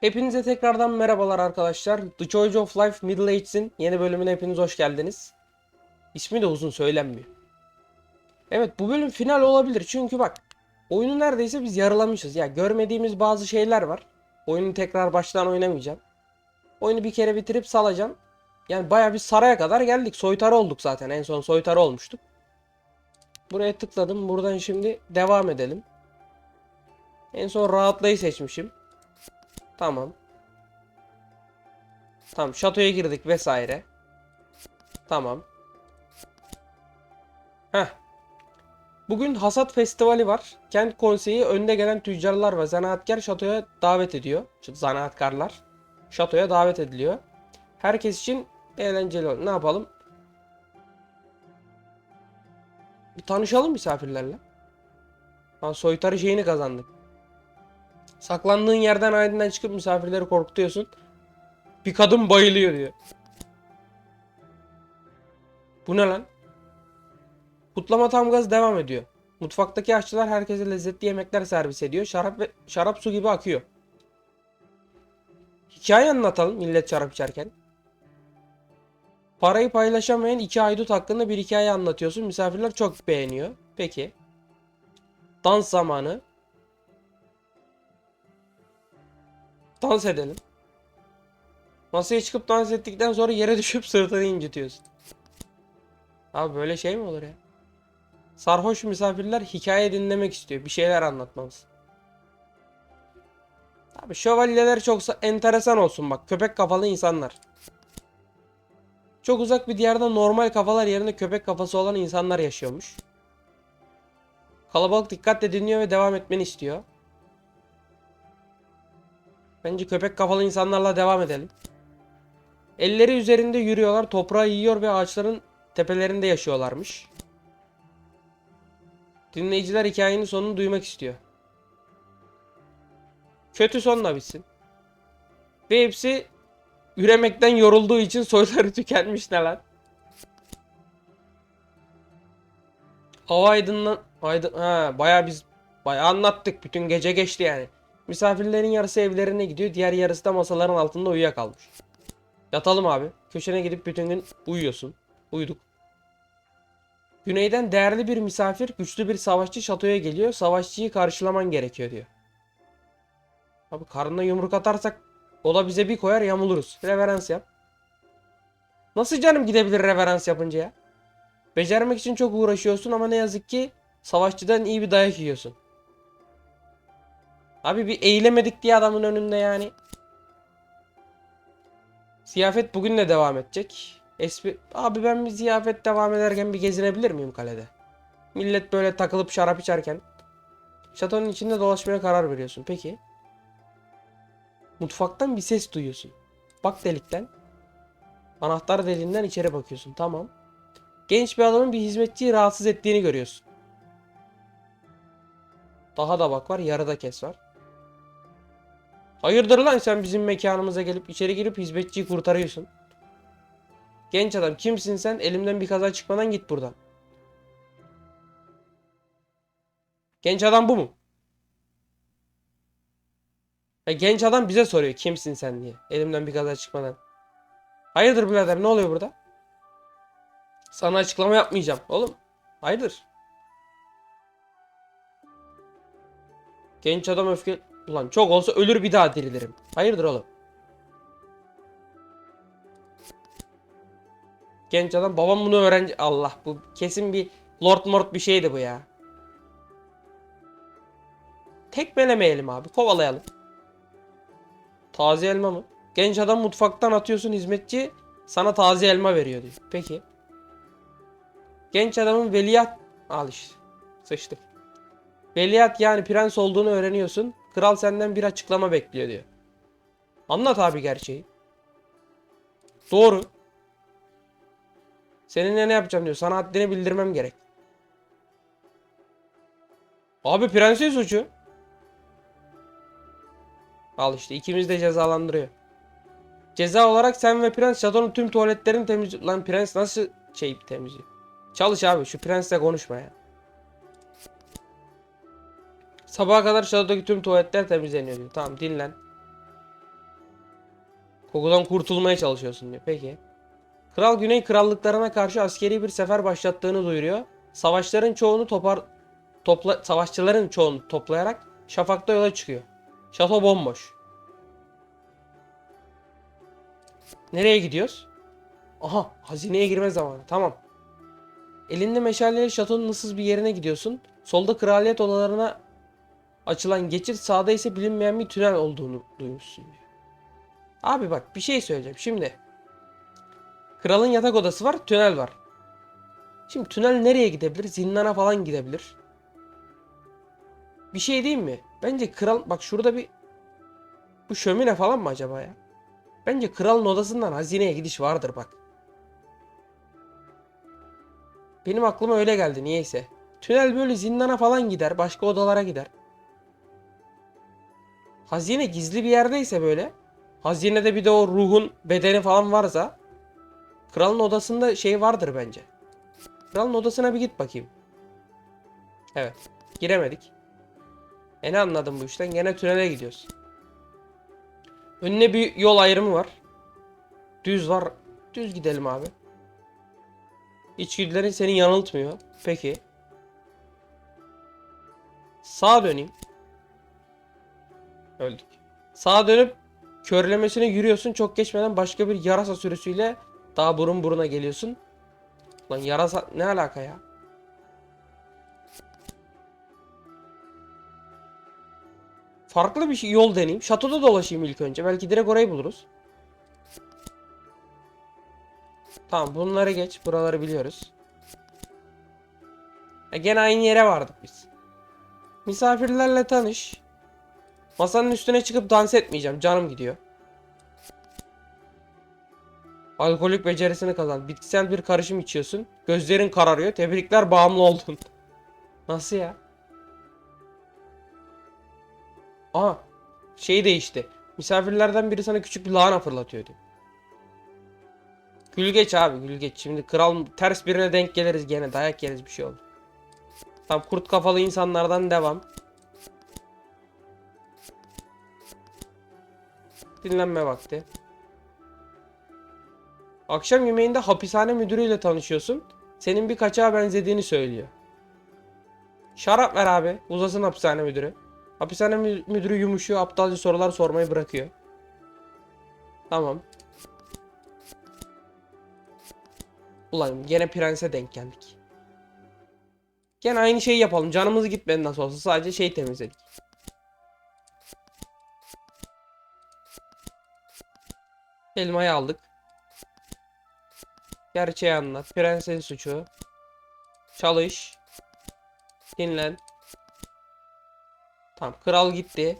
Hepinize tekrardan merhabalar arkadaşlar. The Choice of Life Middle Ages'in yeni bölümüne hepiniz hoş geldiniz. İsmi de uzun söylenmiyor. Evet bu bölüm final olabilir çünkü bak oyunu neredeyse biz yarılamışız. Ya görmediğimiz bazı şeyler var. Oyunu tekrar baştan oynamayacağım. Oyunu bir kere bitirip salacağım. Yani baya bir saraya kadar geldik. Soytarı olduk zaten. En son soytarı olmuştuk. Buraya tıkladım. Buradan şimdi devam edelim. En son rahatlayı seçmişim. Tamam. Tamam şatoya girdik vesaire. Tamam. Heh. Bugün hasat festivali var. Kent konseyi önde gelen tüccarlar ve zanaatkar şatoya davet ediyor. Zanaatkarlar. Şatoya davet ediliyor. Herkes için eğlenceli. Ne yapalım? Bir tanışalım misafirlerle. Ha, soytarı şeyini kazandık. Saklandığın yerden aydından çıkıp misafirleri korkutuyorsun. Bir kadın bayılıyor diyor. Bu ne lan? Kutlama tam gaz devam ediyor. Mutfaktaki aşçılar herkese lezzetli yemekler servis ediyor. Şarap ve şarap su gibi akıyor. Hikaye anlatalım millet şarap içerken. Parayı paylaşamayan iki haydut hakkında bir hikaye anlatıyorsun. Misafirler çok beğeniyor. Peki. Dans zamanı. Dans edelim. Masaya çıkıp dans ettikten sonra yere düşüp sırtını incitiyorsun. Abi böyle şey mi olur ya? Sarhoş misafirler hikaye dinlemek istiyor. Bir şeyler anlatmamız. Abi şövalyeler çok sa- enteresan olsun bak. Köpek kafalı insanlar. Çok uzak bir diyarda normal kafalar yerine köpek kafası olan insanlar yaşıyormuş. Kalabalık dikkatle dinliyor ve devam etmeni istiyor. Bence köpek kafalı insanlarla devam edelim. Elleri üzerinde yürüyorlar, toprağı yiyor ve ağaçların tepelerinde yaşıyorlarmış. Dinleyiciler hikayenin sonunu duymak istiyor. Kötü sonla bitsin. Ve hepsi üremekten yorulduğu için soyları tükenmiş ne lan? Hava aydınlan... Aydın... Ha, bayağı biz... Bayağı anlattık. Bütün gece geçti yani. Misafirlerin yarısı evlerine gidiyor. Diğer yarısı da masaların altında uyuyakalmış. Yatalım abi. Köşene gidip bütün gün uyuyorsun. Uyuduk. Güneyden değerli bir misafir, güçlü bir savaşçı şatoya geliyor. Savaşçıyı karşılaman gerekiyor diyor. Abi karnına yumruk atarsak o da bize bir koyar yamuluruz. Reverans yap. Nasıl canım gidebilir reverans yapınca ya? Becermek için çok uğraşıyorsun ama ne yazık ki savaşçıdan iyi bir dayak yiyorsun. Abi bir eğilemedik diye adamın önünde yani. Ziyafet bugün de devam edecek. Espri... Abi ben bir ziyafet devam ederken bir gezinebilir miyim kalede? Millet böyle takılıp şarap içerken. Şatonun içinde dolaşmaya karar veriyorsun. Peki. Mutfaktan bir ses duyuyorsun. Bak delikten. Anahtar deliğinden içeri bakıyorsun. Tamam. Genç bir adamın bir hizmetçiyi rahatsız ettiğini görüyorsun. Daha da bak var. Yarıda kes var. Hayırdır lan sen bizim mekanımıza gelip içeri girip hizmetçiyi kurtarıyorsun. Genç adam kimsin sen? Elimden bir kaza çıkmadan git buradan. Genç adam bu mu? Ya genç adam bize soruyor kimsin sen diye. Elimden bir kaza çıkmadan. Hayırdır birader ne oluyor burada? Sana açıklama yapmayacağım oğlum. Hayırdır? Genç adam öfke... Ulan çok olsa ölür bir daha dirilirim. Hayırdır oğlum? Genç adam babam bunu öğrenci... Allah bu kesin bir Lord Mort bir şeydi bu ya. Tekmelemeyelim abi kovalayalım. Taze elma mı? Genç adam mutfaktan atıyorsun hizmetçi sana taze elma veriyor diyor. Peki. Genç adamın veliaht... Al işte. Sıçtık. Veliaht yani prens olduğunu öğreniyorsun. Kral senden bir açıklama bekliyor diyor. Anlat abi gerçeği. Doğru. Seninle ne yapacağım diyor. Sana haddini bildirmem gerek. Abi prenses suçu. Al işte ikimiz de cezalandırıyor. Ceza olarak sen ve prens şatonun tüm tuvaletlerini temiz... Lan prens nasıl şey temizliyor? Çalış abi şu prensle konuşma ya. Sabaha kadar şatodaki tüm tuvaletler temizleniyor diyor. Tamam dinlen. Kokudan kurtulmaya çalışıyorsun diyor. Peki. Kral Güney krallıklarına karşı askeri bir sefer başlattığını duyuruyor. Savaşların çoğunu topar topla savaşçıların çoğunu toplayarak şafakta yola çıkıyor. Şato bomboş. Nereye gidiyoruz? Aha, hazineye girme zamanı. Tamam. Elinde meşaleyle şatonun ıssız bir yerine gidiyorsun. Solda kraliyet odalarına açılan geçit, sağda ise bilinmeyen bir tünel olduğunu duymuşsun diyor. Abi bak bir şey söyleyeceğim. Şimdi kralın yatak odası var, tünel var. Şimdi tünel nereye gidebilir? Zindana falan gidebilir. Bir şey diyeyim mi? Bence kral bak şurada bir bu şömine falan mı acaba ya? Bence kralın odasından hazineye gidiş vardır bak. Benim aklıma öyle geldi niyeyse. Tünel böyle zindana falan gider, başka odalara gider. Hazine gizli bir yerdeyse böyle, hazinede bir de o ruhun bedeni falan varsa, kralın odasında şey vardır bence. Kralın odasına bir git bakayım. Evet, giremedik. E ne anladım bu işten? Gene tünele gidiyoruz. Önüne bir yol ayrımı var. Düz var. Düz gidelim abi. İçgüdülerin seni yanıltmıyor. Peki. Sağa döneyim. Öldük. Sağa dönüp körlemesine yürüyorsun. Çok geçmeden başka bir yarasa sürüsüyle daha burun buruna geliyorsun. Lan yarasa ne alaka ya? Farklı bir şey, yol deneyeyim. Şatoda dolaşayım ilk önce. Belki direkt orayı buluruz. Tamam bunları geç. Buraları biliyoruz. E gene aynı yere vardık biz. Misafirlerle tanış. Masanın üstüne çıkıp dans etmeyeceğim. Canım gidiyor. Alkolik becerisini kazan. Bitkisel bir karışım içiyorsun. Gözlerin kararıyor. Tebrikler bağımlı oldun. Nasıl ya? Aha. Şey değişti. Misafirlerden biri sana küçük bir lahana fırlatıyor diyor. Gül geç abi gül geç. Şimdi kral ters birine denk geliriz gene. Dayak yeriz bir şey olur. Tam kurt kafalı insanlardan devam. Dinlenme vakti. Akşam yemeğinde hapishane müdürüyle tanışıyorsun. Senin bir kaçağa benzediğini söylüyor. Şarap ver abi. Uzasın hapishane müdürü. Hapishane mü- müdürü yumuşuyor. Aptalca sorular sormayı bırakıyor. Tamam. Ulan gene prense denk geldik. Gene aynı şeyi yapalım. Canımız gitmedi nasıl olsa. Sadece şey temizledik. Elmayı aldık. Gerçeği anlat. Prensin suçu. Çalış. Dinlen. Tamam. Kral gitti.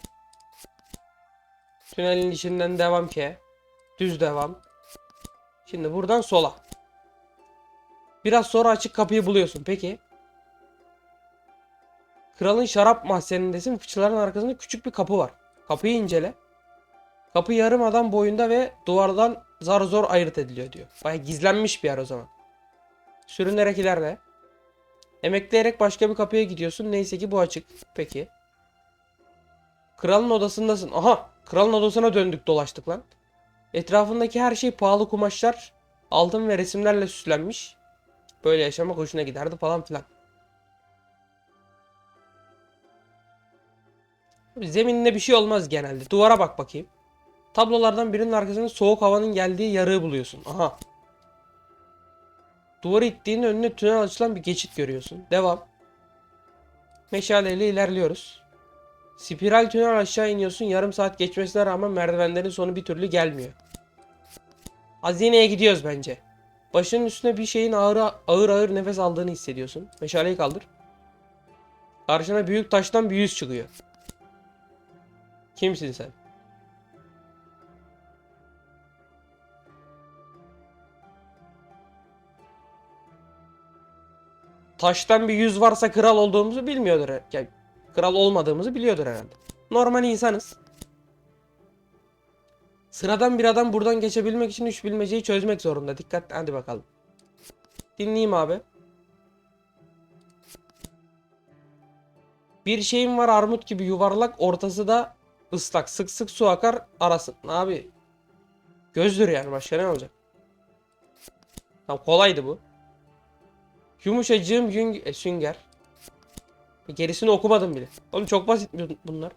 Tünelin içinden devam ki. Düz devam. Şimdi buradan sola. Biraz sonra açık kapıyı buluyorsun. Peki. Kralın şarap mahzenindesin. Fıçıların arkasında küçük bir kapı var. Kapıyı incele. Kapı yarım adam boyunda ve duvardan zar zor ayırt ediliyor diyor. Baya gizlenmiş bir yer o zaman. Sürünerek ilerle. Emekleyerek başka bir kapıya gidiyorsun. Neyse ki bu açık. Peki. Kralın odasındasın. Aha! Kralın odasına döndük dolaştık lan. Etrafındaki her şey pahalı kumaşlar, altın ve resimlerle süslenmiş. Böyle yaşamak hoşuna giderdi falan filan. Zemininde bir şey olmaz genelde. Duvara bak bakayım. Tablolardan birinin arkasında soğuk havanın geldiği yarığı buluyorsun. Aha. Duvarı ittiğinde önüne tünel açılan bir geçit görüyorsun. Devam. Meşaleyle ilerliyoruz. Spiral tünel aşağı iniyorsun. Yarım saat geçmesine rağmen merdivenlerin sonu bir türlü gelmiyor. Hazineye gidiyoruz bence. Başının üstüne bir şeyin ağır ağır ağır nefes aldığını hissediyorsun. Meşaleyi kaldır. Karşına büyük taştan bir yüz çıkıyor. Kimsin sen? Taştan bir yüz varsa kral olduğumuzu bilmiyordur. Yani kral olmadığımızı biliyordur herhalde. Normal insanız. Sıradan bir adam buradan geçebilmek için üç bilmeceyi çözmek zorunda. Dikkat hadi bakalım. Dinleyeyim abi. Bir şeyin var armut gibi yuvarlak ortası da ıslak. Sık sık su akar arasın. Abi Gözdür yani başka ne olacak? Tamam kolaydı bu. Yumuşacığım gün e, sünger. Gerisini okumadım bile. Oğlum çok basit bu- bunlar.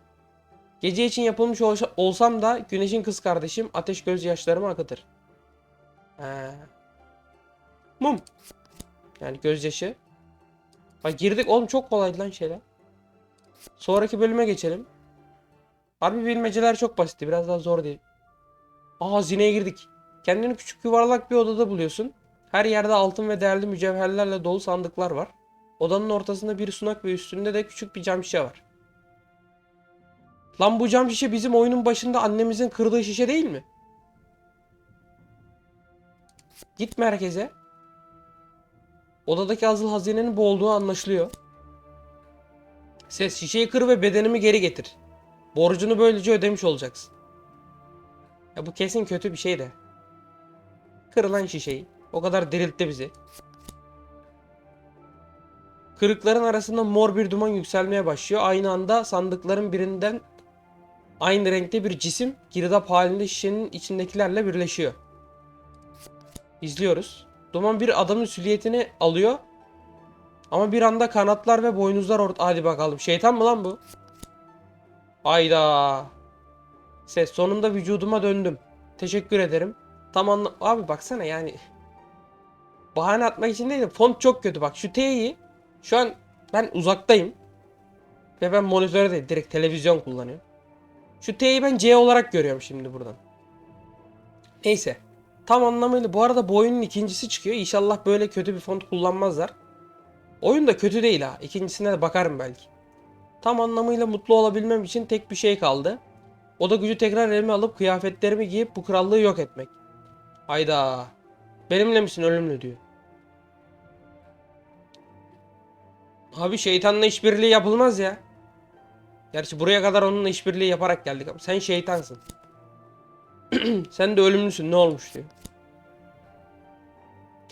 Gece için yapılmış olsa- olsam da güneşin kız kardeşim ateş gözyaşlarımı akıtır. He. Mum. Yani gözyaşı. Bak girdik oğlum çok kolaydı lan şeyler. Sonraki bölüme geçelim. Harbi bilmeceler çok basitti. Biraz daha zor değil. Aa zineye girdik. Kendini küçük yuvarlak bir odada buluyorsun. Her yerde altın ve değerli mücevherlerle dolu sandıklar var. Odanın ortasında bir sunak ve üstünde de küçük bir cam şişe var. Lan bu cam şişe bizim oyunun başında annemizin kırdığı şişe değil mi? Git merkeze. Odadaki azıl hazinenin bu olduğu anlaşılıyor. Ses şişeyi kır ve bedenimi geri getir. Borcunu böylece ödemiş olacaksın. Ya bu kesin kötü bir şey de. Kırılan şişeyi. O kadar diriltti bizi. Kırıkların arasında mor bir duman yükselmeye başlıyor. Aynı anda sandıkların birinden aynı renkte bir cisim girdap halinde şişenin içindekilerle birleşiyor. İzliyoruz. Duman bir adamın silüetini alıyor. Ama bir anda kanatlar ve boynuzlar orta... Hadi bakalım. Şeytan mı lan bu? Ayda. Ses sonunda vücuduma döndüm. Teşekkür ederim. Tam anla... Abi baksana yani. Bahane atmak için değil de font çok kötü bak. Şu T'yi şu an ben uzaktayım. Ve ben monitörde değil direkt televizyon kullanıyorum. Şu T'yi ben C olarak görüyorum şimdi buradan. Neyse. Tam anlamıyla bu arada bu oyunun ikincisi çıkıyor. İnşallah böyle kötü bir font kullanmazlar. Oyun da kötü değil ha. İkincisine de bakarım belki. Tam anlamıyla mutlu olabilmem için tek bir şey kaldı. O da gücü tekrar elime alıp kıyafetlerimi giyip bu krallığı yok etmek. Hayda. Benimle misin ölümlü diyor. Abi şeytanla işbirliği yapılmaz ya. Gerçi buraya kadar onunla işbirliği yaparak geldik ama sen şeytansın. sen de ölümlüsün ne olmuş diyor.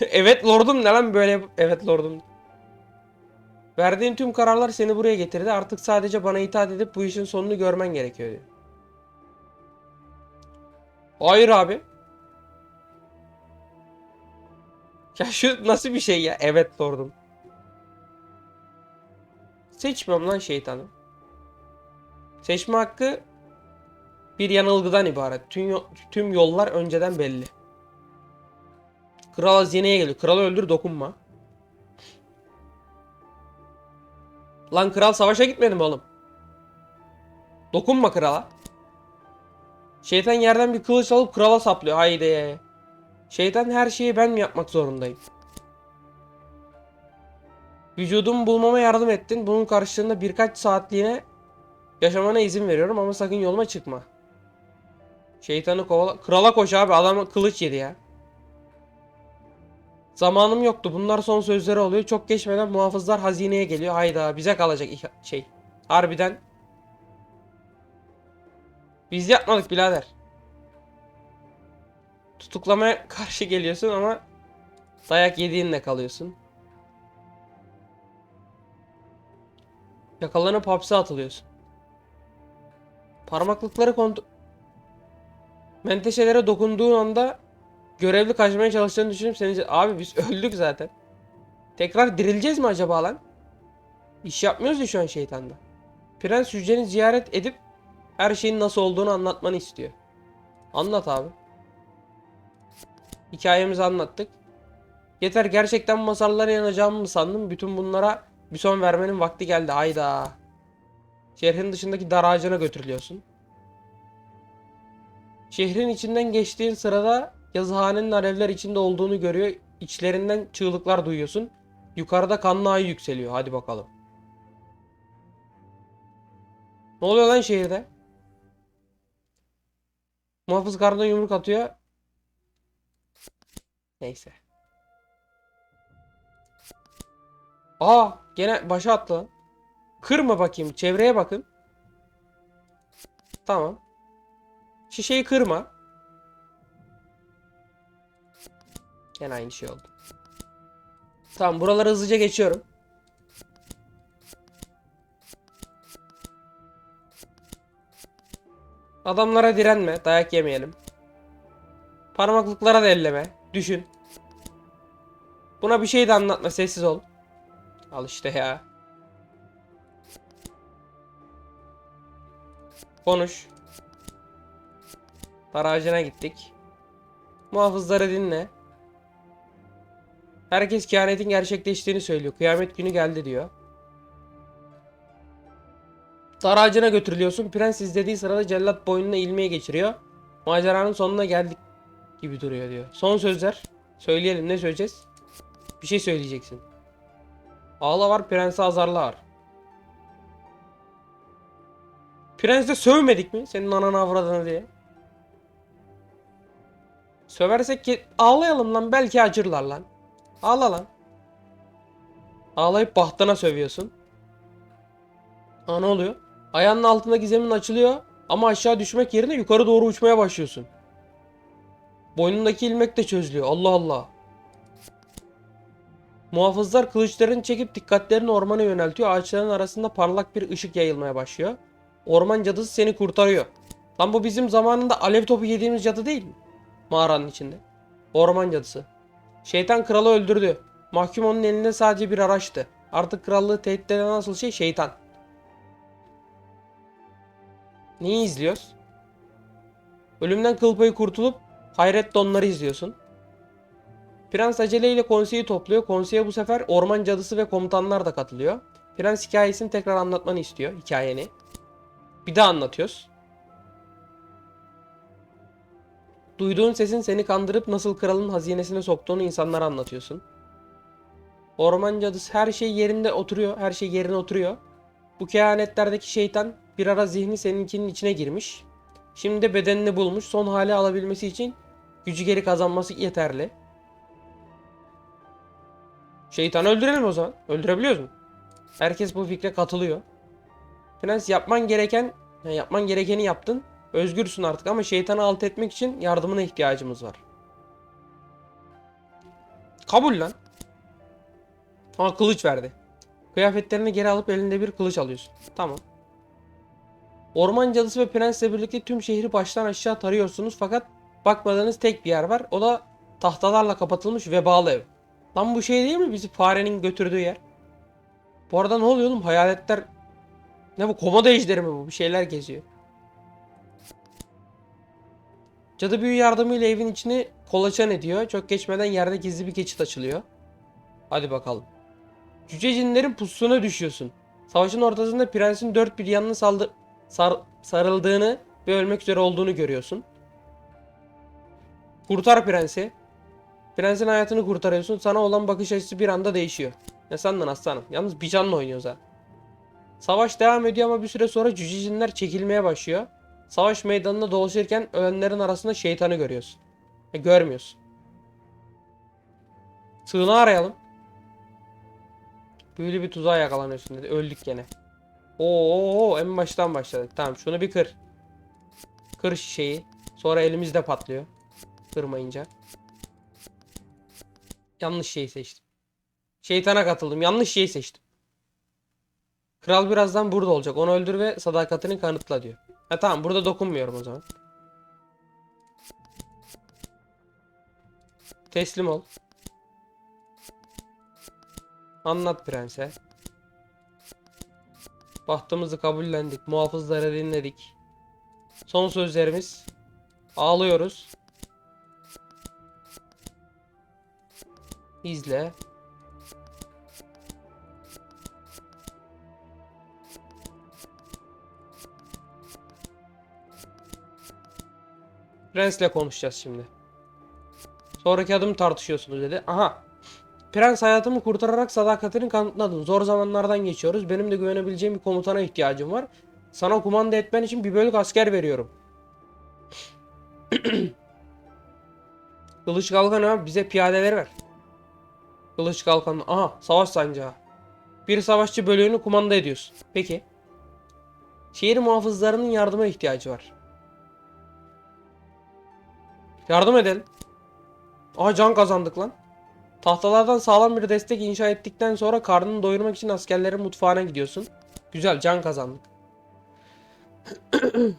evet lordum ne lan böyle evet lordum. Verdiğin tüm kararlar seni buraya getirdi. Artık sadece bana itaat edip bu işin sonunu görmen gerekiyor diyor. Hayır abi. Ya şu nasıl bir şey ya? Evet lordum. Seçmiyorum lan şeytanı. Seçme hakkı bir yanılgıdan ibaret. Tüm, tüm yollar önceden belli. Kral hazineye geliyor. Kralı öldür dokunma. Lan kral savaşa gitmedi mi oğlum? Dokunma krala. Şeytan yerden bir kılıç alıp krala saplıyor. Haydi. Şeytan her şeyi ben mi yapmak zorundayım? Vücudumu bulmama yardım ettin. Bunun karşılığında birkaç saatliğine yaşamana izin veriyorum ama sakın yoluma çıkma. Şeytanı kovala... Krala koş abi adam kılıç yedi ya. Zamanım yoktu. Bunlar son sözleri oluyor. Çok geçmeden muhafızlar hazineye geliyor. Hayda bize kalacak şey. Harbiden. Biz yapmadık birader. Tutuklamaya karşı geliyorsun ama dayak yediğinle kalıyorsun. Yakalanıp hapse atılıyorsun. Parmaklıkları kontrol... Menteşelere dokunduğun anda görevli kaçmaya çalıştığını düşünüp seni... Abi biz öldük zaten. Tekrar dirileceğiz mi acaba lan? İş yapmıyoruz ya şu an şeytanda. Prens hücreni ziyaret edip her şeyin nasıl olduğunu anlatmanı istiyor. Anlat abi. Hikayemizi anlattık. Yeter gerçekten masallara yanacağımı mı sandım? Bütün bunlara bir son vermenin vakti geldi. Hayda. Şehrin dışındaki dar ağacına götürülüyorsun. Şehrin içinden geçtiğin sırada yazıhanenin alevler içinde olduğunu görüyor. İçlerinden çığlıklar duyuyorsun. Yukarıda kanlı ay yükseliyor. Hadi bakalım. Ne oluyor lan şehirde? Muhafız karnına yumruk atıyor. Neyse. Aa gene başa attı lan. Kırma bakayım. Çevreye bakın. Tamam. Şişeyi kırma. Gene aynı şey oldu. Tamam buraları hızlıca geçiyorum. Adamlara direnme. Dayak yemeyelim. Parmaklıklara da elleme. Düşün. Buna bir şey de anlatma sessiz ol. Al işte ya. Konuş. Barajına gittik. Muhafızları dinle. Herkes kehanetin gerçekleştiğini söylüyor. Kıyamet günü geldi diyor. Dar götürülüyorsun. Prens izlediği sırada cellat boynuna ilmeği geçiriyor. Maceranın sonuna geldik gibi duruyor diyor. Son sözler. Söyleyelim ne söyleyeceğiz? Bir şey söyleyeceksin. Ağla var, prensi azarla var. Prensi sövmedik mi? Senin ananı avradını diye. Söversek ki ağlayalım lan belki acırlar lan. Ağla lan. Ağlayıp bahtına sövüyorsun. Aa ne oluyor? Ayağının altındaki zemin açılıyor ama aşağı düşmek yerine yukarı doğru uçmaya başlıyorsun. Boynundaki ilmek de çözülüyor. Allah Allah. Muhafızlar kılıçlarını çekip dikkatlerini ormana yöneltiyor. Ağaçların arasında parlak bir ışık yayılmaya başlıyor. Orman cadısı seni kurtarıyor. Lan bu bizim zamanında alev topu yediğimiz cadı değil mi? Mağaranın içinde. Orman cadısı. Şeytan kralı öldürdü. Mahkum onun elinde sadece bir araçtı. Artık krallığı tehdit eden asıl şey şeytan. Neyi izliyoruz? Ölümden kıl payı kurtulup hayretle onları izliyorsun. Prens aceleyle konseyi topluyor. Konseye bu sefer orman cadısı ve komutanlar da katılıyor. Prens hikayesini tekrar anlatmanı istiyor. Hikayeni. Bir daha anlatıyoruz. Duyduğun sesin seni kandırıp nasıl kralın hazinesine soktuğunu insanlara anlatıyorsun. Orman cadısı her şey yerinde oturuyor. Her şey yerine oturuyor. Bu kehanetlerdeki şeytan bir ara zihni seninkinin içine girmiş. Şimdi de bedenini bulmuş. Son hali alabilmesi için gücü geri kazanması yeterli. Şeytanı öldürelim o zaman. Öldürebiliyoruz mu? Herkes bu fikre katılıyor. Prens yapman gereken, yani yapman gerekeni yaptın. Özgürsün artık ama şeytanı alt etmek için yardımına ihtiyacımız var. Kabul lan. Ama kılıç verdi. Kıyafetlerini geri alıp elinde bir kılıç alıyorsun. Tamam. Orman cadısı ve prensle birlikte tüm şehri baştan aşağı tarıyorsunuz fakat bakmadığınız tek bir yer var. O da tahtalarla kapatılmış vebalı ev. Lan bu şey değil mi bizi farenin götürdüğü yer? Bu arada ne oluyor oğlum? Hayaletler... Ne bu? Komodo ejderi mi bu? Bir şeyler geziyor. Cadı büyü yardımıyla evin içini kolaçan ediyor. Çok geçmeden yerde gizli bir geçit açılıyor. Hadi bakalım. Cüce cinlerin pusuna düşüyorsun. Savaşın ortasında prensin dört bir yanına saldı sar sarıldığını ve ölmek üzere olduğunu görüyorsun. Kurtar prensi. Prensin hayatını kurtarıyorsun. Sana olan bakış açısı bir anda değişiyor. Ne sandın aslanım? Yalnız bir canla oynuyoruz ha. Savaş devam ediyor ama bir süre sonra cüce cinler çekilmeye başlıyor. Savaş meydanında dolaşırken ölenlerin arasında şeytanı görüyorsun. E, görmüyorsun. Sığınağı arayalım. Büyülü bir tuzağa yakalanıyorsun dedi. Öldük gene. Oo en baştan başladık. Tamam şunu bir kır. Kır şişeyi. Sonra elimizde patlıyor. Kırmayınca. Yanlış şeyi seçtim. Şeytana katıldım. Yanlış şeyi seçtim. Kral birazdan burada olacak. Onu öldür ve sadakatini kanıtla diyor. Ha tamam burada dokunmuyorum o zaman. Teslim ol. Anlat prense. Bahtımızı kabullendik. Muhafızları dinledik. Son sözlerimiz. Ağlıyoruz. İzle. Prensle konuşacağız şimdi. Sonraki adım tartışıyorsunuz dedi. Aha. Prens hayatımı kurtararak sadakatini kanıtladın. Zor zamanlardan geçiyoruz. Benim de güvenebileceğim bir komutana ihtiyacım var. Sana kumanda etmen için bir bölük asker veriyorum. Kılıç kalkan abi bize piyadeleri ver. Kılıç kalkan. Aha savaş sancağı. Bir savaşçı bölüğünü kumanda ediyorsun. Peki. Şehir muhafızlarının yardıma ihtiyacı var. Yardım edelim. Aha can kazandık lan. Tahtalardan sağlam bir destek inşa ettikten sonra karnını doyurmak için askerlerin mutfağına gidiyorsun. Güzel can kazandık.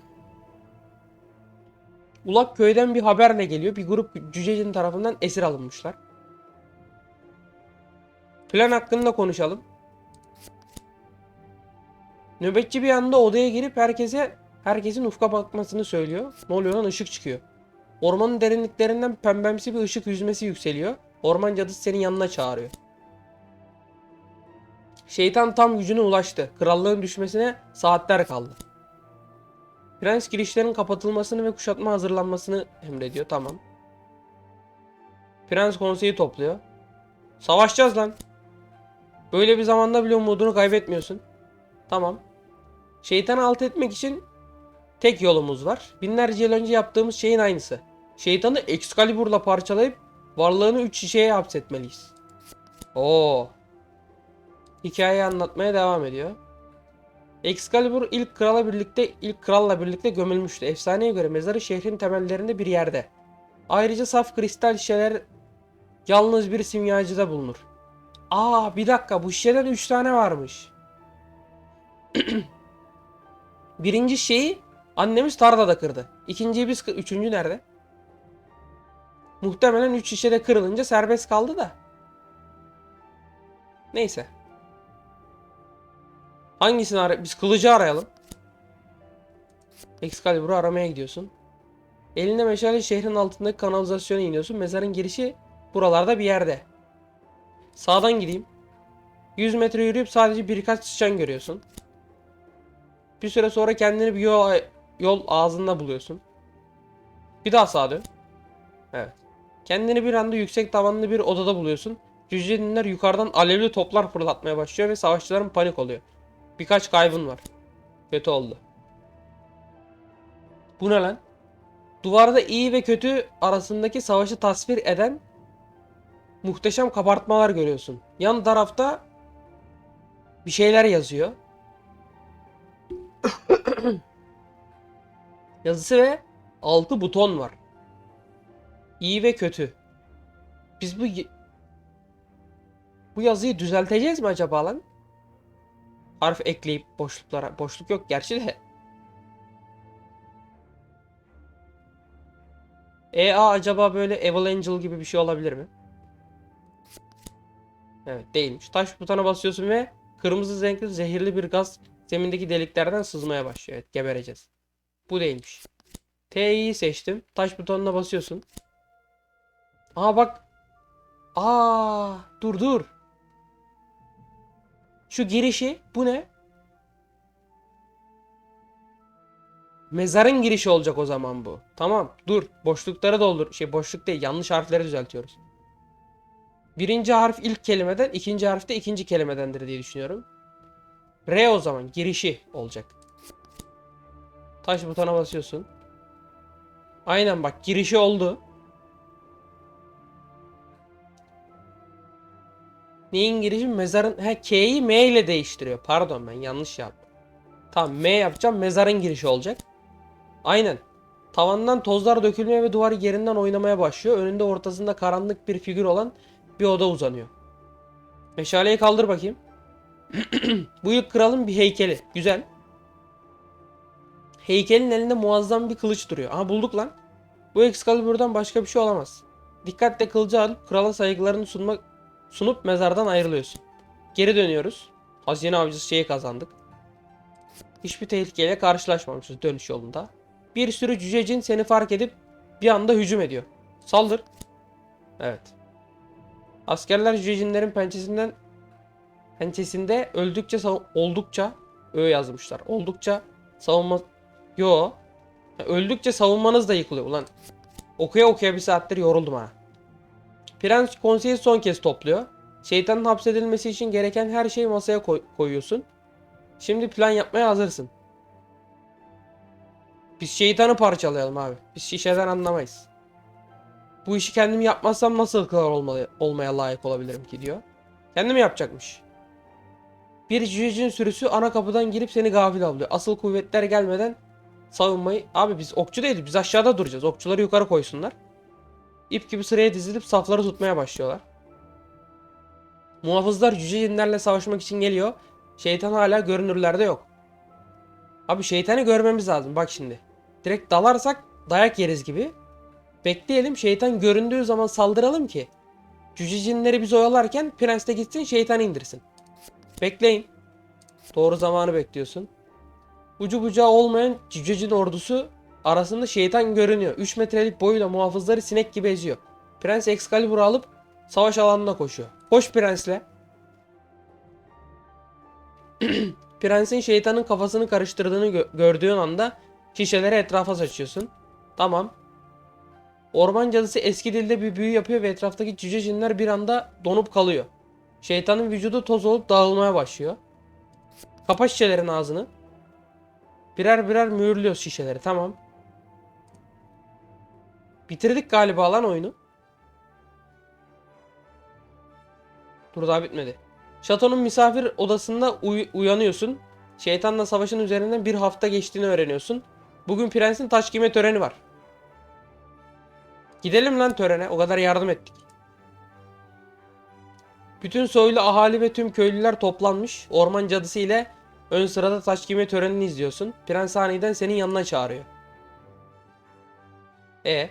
Ulak köyden bir haberle geliyor. Bir grup cücecin tarafından esir alınmışlar. Plan hakkında konuşalım. Nöbetçi bir anda odaya girip herkese herkesin ufka bakmasını söylüyor. Ne oluyor lan ışık çıkıyor. Ormanın derinliklerinden pembemsi bir ışık yüzmesi yükseliyor. Orman cadısı senin yanına çağırıyor. Şeytan tam gücüne ulaştı. Krallığın düşmesine saatler kaldı. Prens girişlerin kapatılmasını ve kuşatma hazırlanmasını emrediyor. Tamam. Prens konseyi topluyor. Savaşacağız lan. Böyle bir zamanda bile umudunu kaybetmiyorsun. Tamam. Şeytanı alt etmek için tek yolumuz var. Binlerce yıl önce yaptığımız şeyin aynısı. Şeytanı Excalibur'la parçalayıp varlığını 3 şişeye hapsetmeliyiz. Oo. Hikayeyi anlatmaya devam ediyor. Excalibur ilk krala birlikte ilk kralla birlikte gömülmüştü. Efsaneye göre mezarı şehrin temellerinde bir yerde. Ayrıca saf kristal şişeler yalnız bir simyacıda bulunur. Aa bir dakika bu şişeden 3 tane varmış. Birinci şeyi annemiz tarlada kırdı. İkinciyi biz kır- üçüncü nerede? Muhtemelen 3 şişede kırılınca serbest kaldı da. Neyse. Hangisini ara Biz kılıcı arayalım. Excalibur'u aramaya gidiyorsun. Elinde meşale şehrin altındaki kanalizasyona iniyorsun. Mezarın girişi buralarda bir yerde. Sağdan gideyim. 100 metre yürüyüp sadece birkaç sıçan görüyorsun. Bir süre sonra kendini bir yol, yol ağzında buluyorsun. Bir daha sağa dön. Evet. Kendini bir anda yüksek tavanlı bir odada buluyorsun. Cücelinler yukarıdan alevli toplar fırlatmaya başlıyor ve savaşçıların panik oluyor. Birkaç kaybın var. Kötü oldu. Bu ne lan? Duvarda iyi ve kötü arasındaki savaşı tasvir eden muhteşem kabartmalar görüyorsun. Yan tarafta bir şeyler yazıyor. Yazısı ve altı buton var. İyi ve kötü. Biz bu bu yazıyı düzelteceğiz mi acaba lan? Harf ekleyip boşluklara. Boşluk yok gerçi de. EA acaba böyle Evil Angel gibi bir şey olabilir mi? Evet değilmiş. Taş butona basıyorsun ve kırmızı renkli zehirli bir gaz zemindeki deliklerden sızmaya başlıyor. Evet gebereceğiz. Bu değilmiş. T'yi seçtim. Taş butonuna basıyorsun. Aa bak. Aa dur dur. Şu girişi bu ne? Mezarın girişi olacak o zaman bu. Tamam dur boşlukları doldur. Şey boşluk değil yanlış harfleri düzeltiyoruz. Birinci harf ilk kelimeden ikinci harf de ikinci kelimedendir diye düşünüyorum. R o zaman girişi olacak. Taş butona basıyorsun. Aynen bak girişi oldu. Neyin girişi? Mezarın... He K'yi M ile değiştiriyor. Pardon ben yanlış yaptım. Tamam M yapacağım. Mezarın girişi olacak. Aynen. Tavandan tozlar dökülmeye ve duvar yerinden oynamaya başlıyor. Önünde ortasında karanlık bir figür olan bir oda uzanıyor. Meşaleyi kaldır bakayım. Bu ilk kralın bir heykeli. Güzel. Heykelin elinde muazzam bir kılıç duruyor. Aha bulduk lan. Bu Excalibur'dan başka bir şey olamaz. Dikkatle kılıcı alıp krala saygılarını sunmak sunup mezardan ayrılıyorsun. Geri dönüyoruz. Hazine avcısı şeyi kazandık. Hiçbir tehlikeyle karşılaşmamışız dönüş yolunda. Bir sürü cücecin seni fark edip bir anda hücum ediyor. Saldır. Evet. Askerler cücecinlerin pençesinden pençesinde öldükçe oldukça ö yazmışlar. Oldukça savunma yo öldükçe savunmanız da yıkılıyor ulan. Okuya okuya bir saattir yoruldum ha. Prens konseyi son kez topluyor. Şeytanın hapsedilmesi için gereken her şeyi masaya koy- koyuyorsun. Şimdi plan yapmaya hazırsın. Biz şeytanı parçalayalım abi. Biz şişeden anlamayız. Bu işi kendim yapmazsam nasıl kral olmalı, olmaya layık olabilirim ki diyor. Kendim yapacakmış. Bir cücecin sürüsü ana kapıdan girip seni gafil avlıyor. Asıl kuvvetler gelmeden savunmayı... Abi biz okçu değiliz. Biz aşağıda duracağız. Okçuları yukarı koysunlar. İp gibi sıraya dizilip safları tutmaya başlıyorlar. Muhafızlar cüce cinlerle savaşmak için geliyor. Şeytan hala görünürlerde yok. Abi şeytanı görmemiz lazım bak şimdi. Direkt dalarsak dayak yeriz gibi. Bekleyelim şeytan göründüğü zaman saldıralım ki. Cüce cinleri biz oyalarken prens de gitsin şeytanı indirsin. Bekleyin. Doğru zamanı bekliyorsun. Ucu bucağı olmayan cüce cin ordusu arasında şeytan görünüyor. 3 metrelik boyuyla muhafızları sinek gibi eziyor. Prens Excalibur'u alıp savaş alanına koşuyor. Koş prensle. Prensin şeytanın kafasını karıştırdığını gö- gördüğün anda şişeleri etrafa saçıyorsun. Tamam. Orman cadısı eski dilde bir büyü yapıyor ve etraftaki cüce cinler bir anda donup kalıyor. Şeytanın vücudu toz olup dağılmaya başlıyor. Kapa şişelerin ağzını. Birer birer mühürlüyoruz şişeleri. Tamam. Bitirdik galiba lan oyunu. Dur daha bitmedi. Şatonun misafir odasında uy- uyanıyorsun. Şeytanla savaşın üzerinden bir hafta geçtiğini öğreniyorsun. Bugün prensin taş giyme töreni var. Gidelim lan törene. O kadar yardım ettik. Bütün soylu ahali ve tüm köylüler toplanmış. Orman cadısı ile ön sırada taş giyme törenini izliyorsun. Prens aniden senin yanına çağırıyor. E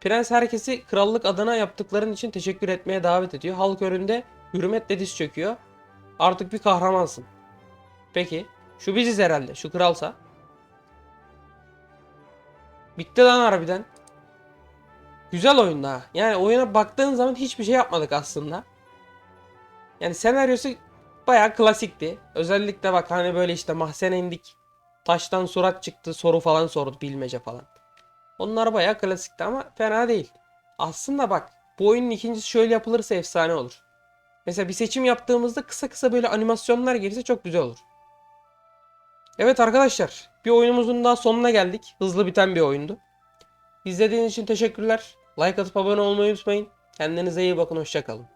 Prens herkesi krallık adına yaptıkların için teşekkür etmeye davet ediyor. Halk önünde hürmetle diz çöküyor. Artık bir kahramansın. Peki. Şu biziz herhalde. Şu kralsa. Bitti lan harbiden. Güzel oyun ha. Yani oyuna baktığın zaman hiçbir şey yapmadık aslında. Yani senaryosu bayağı klasikti. Özellikle bak hani böyle işte mahzene indik. Taştan surat çıktı soru falan sordu bilmece falan. Onlar bayağı klasikti ama fena değil. Aslında bak bu oyunun ikincisi şöyle yapılırsa efsane olur. Mesela bir seçim yaptığımızda kısa kısa böyle animasyonlar gelirse çok güzel olur. Evet arkadaşlar bir oyunumuzun daha sonuna geldik. Hızlı biten bir oyundu. İzlediğiniz için teşekkürler. Like atıp abone olmayı unutmayın. Kendinize iyi bakın hoşçakalın.